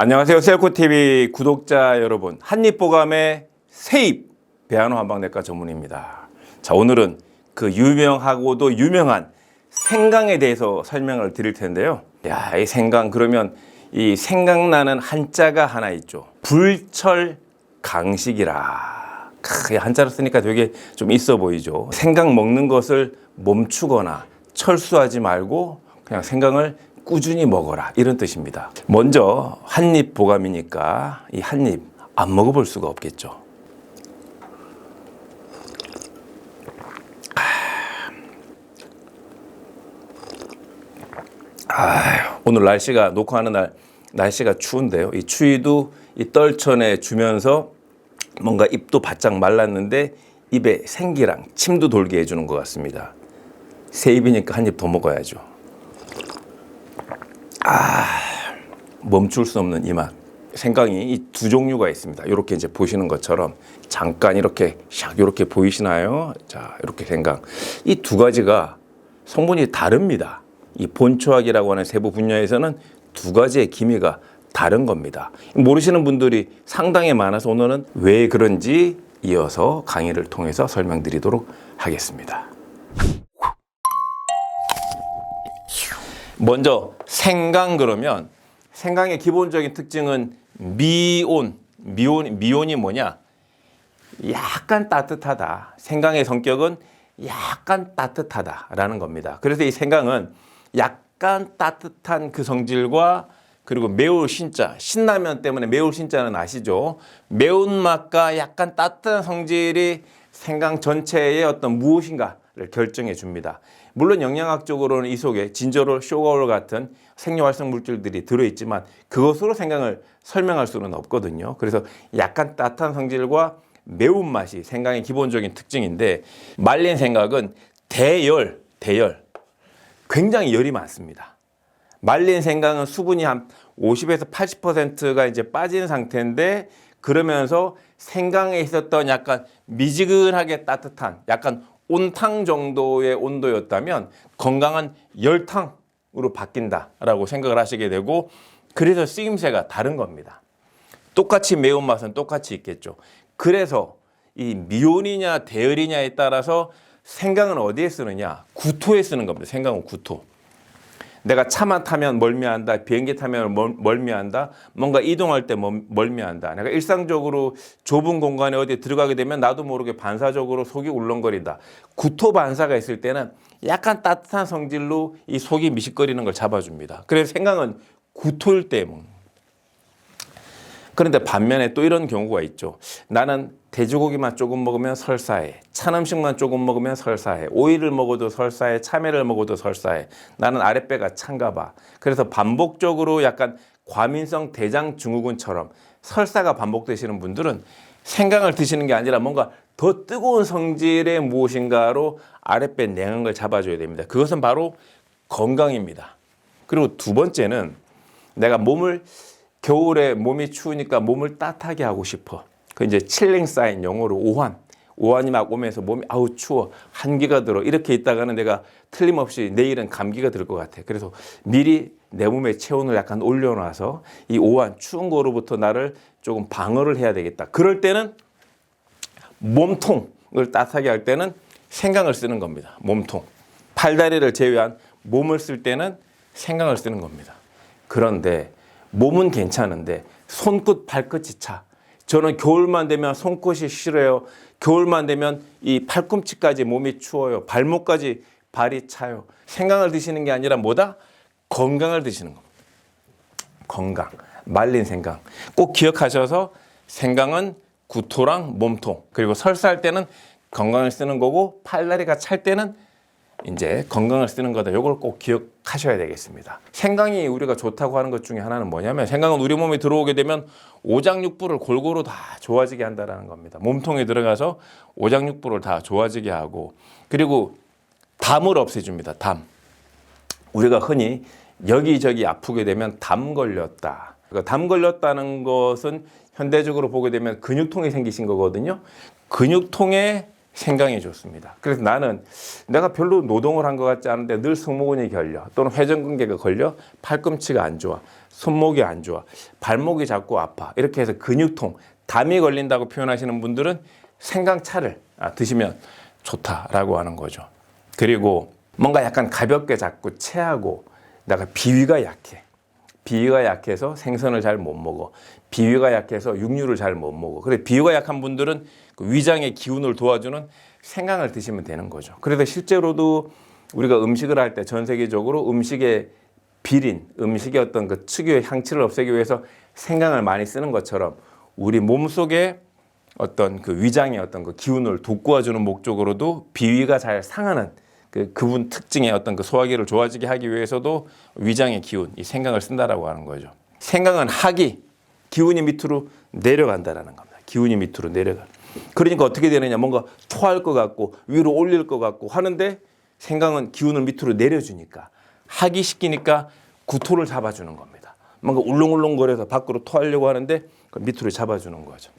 안녕하세요. 셀코TV 구독자 여러분. 한입보감의 세입 배한호 한방내과 전문입니다. 자, 오늘은 그 유명하고도 유명한 생강에 대해서 설명을 드릴 텐데요. 야, 이 생강 그러면 이 생각나는 한자가 하나 있죠. 불철 강식이라. 크, 이 한자로 쓰니까 되게 좀 있어 보이죠. 생강 먹는 것을 멈추거나 철수하지 말고 그냥 생강을 꾸준히 먹어라 이런 뜻입니다. 먼저 한 입 보감이니까 이 한 입 안 먹어볼 수가 없겠죠. 아, 오늘 날씨가 녹화하는 날 날씨가 추운데요. 이 추위도 이 떨쳐내 주면서 뭔가 입도 바짝 말랐는데 입에 생기랑 침도 돌게 해주는 것 같습니다. 새 입이니까 한 입 더 먹어야죠. 멈출 수 없는 이 맛. 생강이 이 두 종류가 있습니다. 이렇게 이제 보시는 것처럼 잠깐 이렇게 샥 이렇게 보이시나요? 자, 이렇게 생강. 이 두 가지가 성분이 다릅니다. 이 본초학이라고 하는 세부 분야에서는 두 가지의 기미가 다른 겁니다. 모르시는 분들이 상당히 많아서 오늘은 왜 그런지 이어서 강의를 통해서 설명드리도록 하겠습니다. 먼저 생강 그러면 생강의 기본적인 특징은 미온. 미온 미온이 뭐냐? 약간 따뜻하다. 생강의 성격은 약간 따뜻하다라는 겁니다. 그래서 이 생강은 약간 따뜻한 그 성질과 그리고 매울 신자, 신라면 때문에 매울 신자는 아시죠? 매운맛과 약간 따뜻한 성질이 생강 전체의 어떤 무엇인가를 결정해 줍니다. 물론 영양학적으로는 이 속에 진저롤, 쇼가올 같은 생리활성 물질들이 들어있지만 그것으로 생강을 설명할 수는 없거든요. 그래서 약간 따뜻한 성질과 매운맛이 생강의 기본적인 특징인데 말린 생강은 대열, 대열. 굉장히 열이 많습니다. 말린 생강은 수분이 한 50에서 80%가 이제 빠진 상태인데 그러면서 생강에 있었던 약간 미지근하게 따뜻한 약간 온탕 정도의 온도였다면 건강한 열탕으로 바뀐다라고 생각을 하시게 되고 그래서 쓰임새가 다른 겁니다. 똑같이 매운맛은 똑같이 있겠죠. 그래서 이 미온이냐 대열이냐에 따라서 생강은 어디에 쓰느냐? 구토에 쓰는 겁니다. 생강은 구토. 내가 차만 타면 멀미한다, 비행기 타면 멀- 멀미한다, 뭔가 이동할 때 멀- 멀미한다. 내가 일상적으로 좁은 공간에 어디 들어가게 되면 나도 모르게 반사적으로 속이 울렁거린다. 구토 반사가 있을 때는 약간 따뜻한 성질로 이 속이 미식거리는 걸 잡아줍니다. 그래서 생강은 구토일 때 먹는 그런데 반면에 또 이런 경우가 있죠. 나는 돼지고기만 조금 먹으면 설사해. 찬 음식만 조금 먹으면 설사해. 오이를 먹어도 설사해. 참외를 먹어도 설사해. 나는 아랫배가 찬가 봐. 그래서 반복적으로 약간 과민성 대장 증후군처럼 설사가 반복되시는 분들은 생강을 드시는 게 아니라 뭔가 더 뜨거운 성질의 무엇인가로 아랫배 냉한 잡아줘야 됩니다. 그것은 바로 건강입니다. 그리고 두 번째는 내가 몸을 겨울에 몸이 추우니까 몸을 따뜻하게 하고 싶어. 그 이제 칠링 사인 영어로 오한. 오한이 막 오면서 몸이 아우 추워 한기가 들어 이렇게 있다가는 내가 틀림없이 내일은 감기가 들 것 같아. 그래서 미리 내 몸의 체온을 약간 올려놔서 이 오한 추운 거로부터 나를 조금 방어를 해야 되겠다. 그럴 때는 몸통을 따뜻하게 할 때는 생강을 쓰는 겁니다. 몸통. 팔다리를 제외한 몸을 쓸 때는 생강을 쓰는 겁니다. 그런데 몸은 괜찮은데 손끝 발끝이 차. 저는 겨울만 되면 손끝이 싫어요. 겨울만 되면 이 팔꿈치까지 몸이 추워요. 발목까지 발이 차요. 생강을 드시는 게 아니라 뭐다? 건강을 드시는 겁니다. 건강, 말린 생강. 꼭 기억하셔서 생강은 구토랑 몸통, 그리고 설사할 때는 건강을 쓰는 거고 팔다리가 찰 때는 이제 건강을 쓰는 거다. 이걸 꼭 기억하셔야 되겠습니다. 생강이 우리가 좋다고 하는 것 중에 하나는 뭐냐면 생강은 우리 몸에 들어오게 되면 오장육부를 골고루 다 좋아지게 한다는 겁니다. 몸통에 들어가서 오장육부를 다 좋아지게 하고 그리고 담을 없애줍니다. 담. 우리가 흔히 여기저기 아프게 되면 담 걸렸다. 그러니까 담 걸렸다는 것은 현대적으로 보게 되면 근육통이 생기신 거거든요. 근육통에 생강이 좋습니다. 그래서 나는 내가 별로 노동을 한 것 같지 않은데 늘 승모근이 결려 또는 회전근개가 걸려 팔꿈치가 안 좋아 손목이 안 좋아 발목이 자꾸 아파 이렇게 해서 근육통 담이 걸린다고 표현하시는 분들은 생강차를 아, 드시면 좋다라고 하는 거죠. 그리고 뭔가 약간 가볍게 잡고 체하고 내가 비위가 약해. 비위가 약해서 생선을 잘 못 먹어. 비위가 약해서 육류를 잘 못 먹어. 그래 비위가 약한 분들은 그 위장의 기운을 도와주는 생강을 드시면 되는 거죠. 그래서 실제로도 우리가 음식을 할 때 전 세계적으로 음식의 비린, 음식의 어떤 그 특유의 향취를 없애기 위해서 생강을 많이 쓰는 것처럼 우리 몸 속에 어떤 그 위장의 어떤 그 기운을 돋구어주는 목적으로도 비위가 잘 상하는 그 그분 특징의 어떤 그 소화기를 좋아지게 하기 위해서도 위장의 기운, 이 생강을 쓴다라고 하는 거죠. 생강은 하기, 기운이 밑으로 내려간다라는 겁니다. 기운이 밑으로 내려가. 그러니까 어떻게 되느냐, 뭔가 토할 것 같고 위로 올릴 것 같고 하는데 생강은 기운을 밑으로 내려주니까 하기 시키니까 구토를 잡아주는 겁니다. 뭔가 울렁울렁거려서 밖으로 토하려고 하는데 그 밑으로 잡아주는 거죠.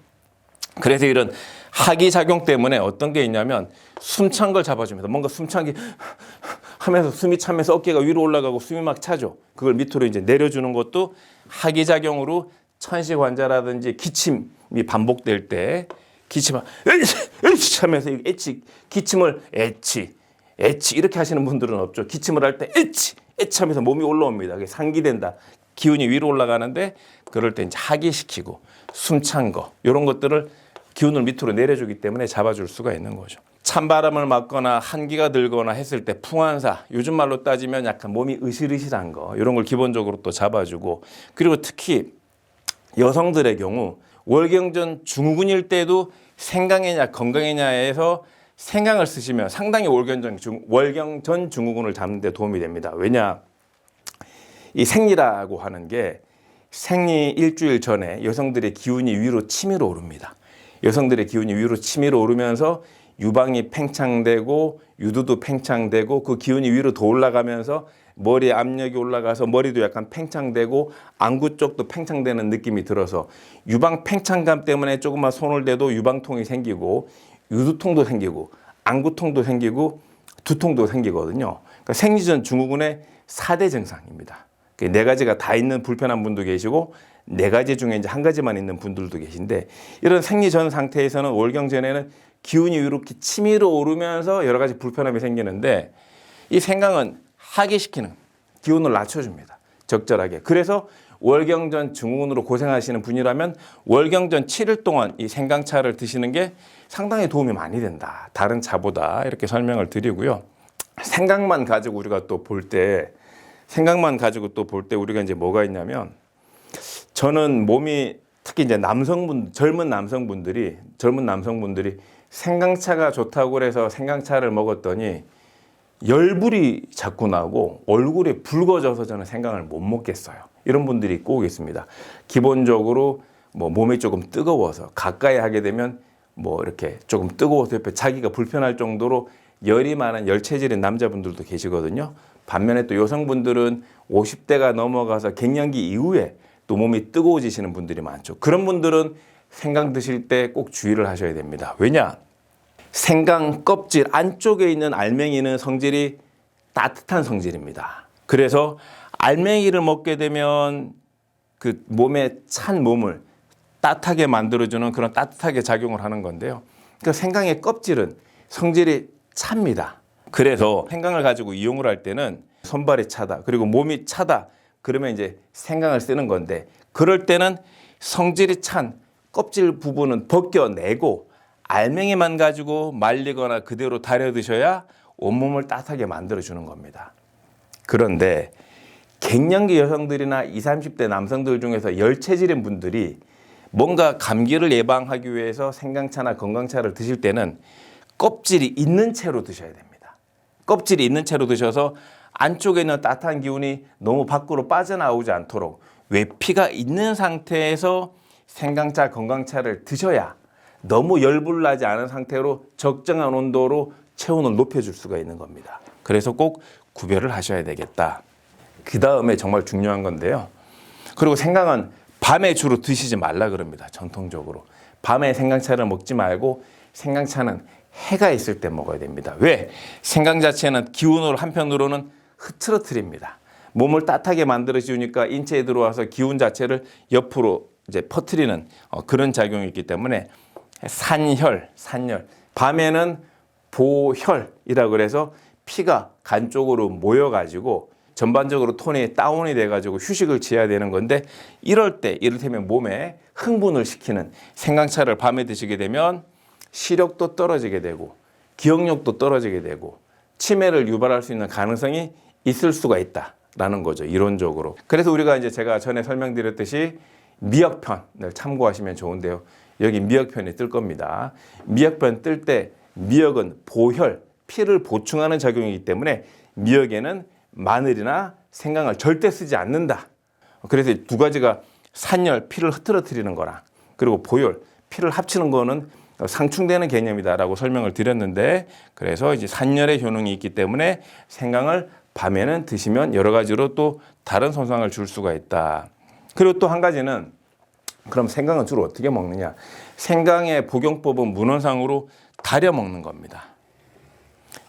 그래서 이런 하기 작용 때문에 어떤 게 있냐면 숨찬 걸 잡아줍니다. 뭔가 숨찬 게 하면서 숨이 차면서 어깨가 위로 올라가고 숨이 막 차죠. 그걸 밑으로 이제 내려주는 것도 하기 작용으로 천식 환자라든지 기침이 반복될 때 기침을 에이치 에이치 하면서 에치 기침을 에치 에치 이렇게 하시는 분들은 없죠. 기침을 할 때 에치 에치 하면서 몸이 올라옵니다. 그게 상기된다. 기운이 위로 올라가는데 그럴 때 이제 하기시키고 숨찬 거 이런 것들을 기운을 밑으로 내려주기 때문에 잡아줄 수가 있는 거죠. 찬바람을 맞거나 한기가 들거나 했을 때 풍환사 요즘 말로 따지면 약간 몸이 으실으실한 거 이런 걸 기본적으로 또 잡아주고 그리고 특히 여성들의 경우 월경전 중후군일 때도 생강이냐 건강이냐에서 생강을 쓰시면 상당히 월경전 중 월경전 증후군을 잡는 데 도움이 됩니다. 왜냐 이 생리라고 하는 게 생리 일주일 전에 여성들의 기운이 위로 치밀어 오릅니다. 여성들의 기운이 위로 치밀어 오르면서 유방이 팽창되고 유두도 팽창되고 그 기운이 위로 더 올라가면서 머리에 압력이 올라가서 머리도 약간 팽창되고 안구 쪽도 팽창되는 느낌이 들어서 유방 팽창감 때문에 조금만 손을 대도 유방통이 생기고 유두통도 생기고 안구통도 생기고 두통도 생기거든요. 그러니까 생리전 증후군의 4대 증상입니다. 그네 가지가 다 있는 불편한 분도 계시고 네 가지 중에 이제 한 가지만 있는 분들도 계신데 이런 생리 전 상태에서는 월경 전에는 기운이 이렇게 치밀어 오르면서 여러 가지 불편함이 생기는데 이 생강은 하기시키는 기운을 낮춰줍니다. 적절하게. 그래서 월경전 증후군으로 고생하시는 분이라면 월경전 7일 동안 이 생강차를 드시는 게 상당히 도움이 많이 된다. 다른 차보다 이렇게 설명을 드리고요. 생강만 가지고 우리가 또 볼 때 생각만 가지고 또 볼 때 우리가 이제 뭐가 있냐면 저는 몸이 특히 이제 남성분 젊은 남성분들이 젊은 남성분들이 생강차가 좋다고 그래서 생강차를 먹었더니 열불이 자꾸 나고 얼굴이 붉어져서 저는 생강을 못 먹겠어요. 이런 분들이 꼭 있습니다. 기본적으로 뭐 몸이 조금 뜨거워서 가까이 하게 되면 뭐 이렇게 조금 뜨거워서 옆에 자기가 불편할 정도로 열이 많은 열체질인 남자분들도 계시거든요. 반면에 또 여성분들은 50대가 넘어가서 갱년기 이후에 또 몸이 뜨거워지시는 분들이 많죠. 그런 분들은 생강 드실 때 꼭 주의를 하셔야 됩니다. 왜냐? 생강 껍질 안쪽에 있는 알맹이는 성질이 따뜻한 성질입니다. 그래서 알맹이를 먹게 되면 그 몸에 찬 몸을 따뜻하게 만들어주는 그런 따뜻하게 작용을 하는 건데요. 그러니까 생강의 껍질은 성질이 찹니다. 그래서 생강을 가지고 이용을 할 때는 손발이 차다. 그리고 몸이 차다. 그러면 이제 생강을 쓰는 건데 그럴 때는 성질이 찬 껍질 부분은 벗겨내고 알맹이만 가지고 말리거나 그대로 달여 드셔야 온몸을 따뜻하게 만들어 주는 겁니다. 그런데 갱년기 여성들이나 20, 30대 남성들 중에서 열체질인 분들이 뭔가 감기를 예방하기 위해서 생강차나 건강차를 드실 때는 껍질이 있는 채로 드셔야 됩니다. 껍질이 있는 채로 드셔서 안쪽에 있는 따뜻한 기운이 너무 밖으로 빠져나오지 않도록 외피가 있는 상태에서 생강차, 건강차를 드셔야 너무 열불 나지 않은 상태로 적정한 온도로 체온을 높여줄 수가 있는 겁니다. 그래서 꼭 구별을 하셔야 되겠다. 그 다음에 정말 중요한 건데요. 그리고 생강은 밤에 주로 드시지 말라 그럽니다. 전통적으로. 밤에 생강차를 먹지 말고 생강차는 해가 있을 때 먹어야 됩니다. 왜? 생강 자체는 기운으로 한편으로는 흐트러뜨립니다. 몸을 따뜻하게 만들어 주니까 인체에 들어와서 기운 자체를 옆으로 이제 퍼뜨리는 어, 그런 작용이 있기 때문에 산혈, 산혈. 밤에는 보혈이라 그래서 피가 간 쪽으로 모여가지고 전반적으로 톤이 다운이 돼가지고 휴식을 취해야 되는 건데 이럴 때 이를테면 몸에 흥분을 시키는 생강차를 밤에 드시게 되면 시력도 떨어지게 되고 기억력도 떨어지게 되고 치매를 유발할 수 있는 가능성이 있을 수가 있다라는 거죠 이론적으로. 그래서 우리가 이제 제가 전에 설명드렸듯이 미역편을 참고하시면 좋은데요. 여기 미역편이 뜰 겁니다. 미역편 뜰 때 미역은 보혈, 피를 보충하는 작용이기 때문에 미역에는 마늘이나 생강을 절대 쓰지 않는다. 그래서 두 가지가 산열, 피를 흐트러뜨리는 거랑 그리고 보혈, 피를 합치는 거는 상충되는 개념이다라고 설명을 드렸는데 그래서 이제 산열의 효능이 있기 때문에 생강을 밤에는 드시면 여러 가지로 또 다른 손상을 줄 수가 있다. 그리고 또 한 가지는 그럼 생강은 주로 어떻게 먹느냐? 생강의 복용법은 문헌상으로 달여 먹는 겁니다.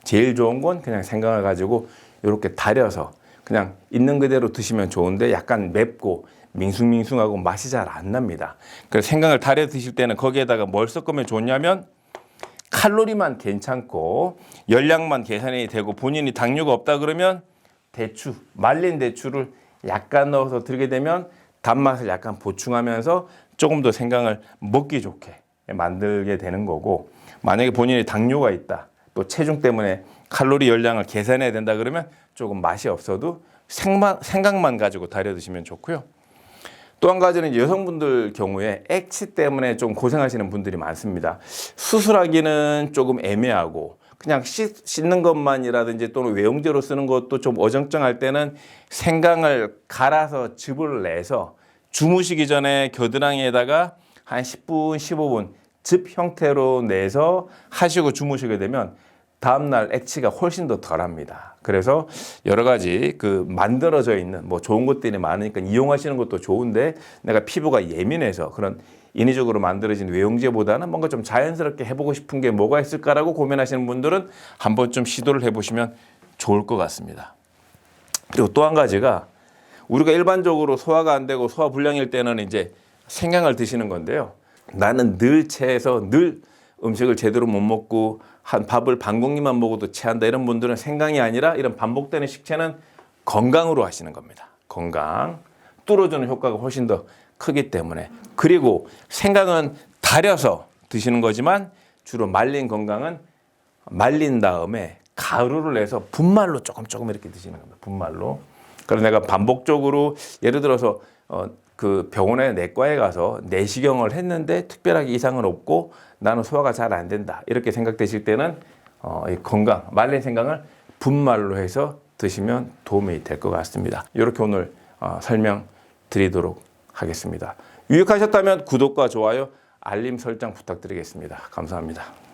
제일 좋은 건 그냥 생강을 가지고 이렇게 달여서 그냥 있는 그대로 드시면 좋은데 약간 맵고 밍숭밍숭하고 맛이 잘 안 납니다. 그래서 생강을 달여 드실 때는 거기에다가 뭘 섞으면 좋냐면 칼로리만 괜찮고 열량만 계산이 되고 본인이 당뇨가 없다 그러면 대추, 말린 대추를 약간 넣어서 들게 되면 단맛을 약간 보충하면서 조금 더 생강을 먹기 좋게 만들게 되는 거고 만약에 본인이 당뇨가 있다 또 체중 때문에 칼로리 열량을 계산해야 된다 그러면 조금 맛이 없어도 생만, 생강만 가지고 달여 드시면 좋고요. 또 한 가지는 여성분들 경우에 액치 때문에 좀 고생하시는 분들이 많습니다. 수술하기는 조금 애매하고 그냥 씻, 씻는 것만이라든지 또는 외용제로 쓰는 것도 좀 어정쩡할 때는 생강을 갈아서 즙을 내서 주무시기 전에 겨드랑이에다가 한 10분, 15분 즙 형태로 내서 하시고 주무시게 되면 다음날 액치가 훨씬 더 덜합니다. 그래서 여러 가지 그 만들어져 있는 뭐 좋은 것들이 많으니까 이용하시는 것도 좋은데 내가 피부가 예민해서 그런 인위적으로 만들어진 외용제보다는 뭔가 좀 자연스럽게 해보고 싶은 게 뭐가 있을까라고 고민하시는 분들은 한 번쯤 시도를 해보시면 좋을 것 같습니다. 그리고 또 한 가지가 우리가 일반적으로 소화가 안 되고 소화 불량일 때는 이제 생강을 드시는 건데요. 나는 늘 체해서 늘 음식을 제대로 못 먹고 한 밥을 반 공기만 먹어도 체한다 이런 분들은 생강이 아니라 이런 반복되는 식체는 건강으로 하시는 겁니다. 건강 뚫어주는 효과가 훨씬 더 크기 때문에 그리고 생강은 달여서 드시는 거지만 주로 말린 건강은 말린 다음에 가루를 내서 분말로 조금 조금 이렇게 드시는 겁니다. 분말로. 그래서 내가 반복적으로 예를 들어서 어, 그 병원에 내과에 가서 내시경을 했는데 특별하게 이상은 없고 나는 소화가 잘 안 된다 이렇게 생각되실 때는 어, 이 건강 말린 생강을 분말로 해서 드시면 도움이 될 것 같습니다. 이렇게 오늘 어, 설명 드리도록 하겠습니다. 유익하셨다면 구독과 좋아요, 알림 설정 부탁드리겠습니다. 감사합니다.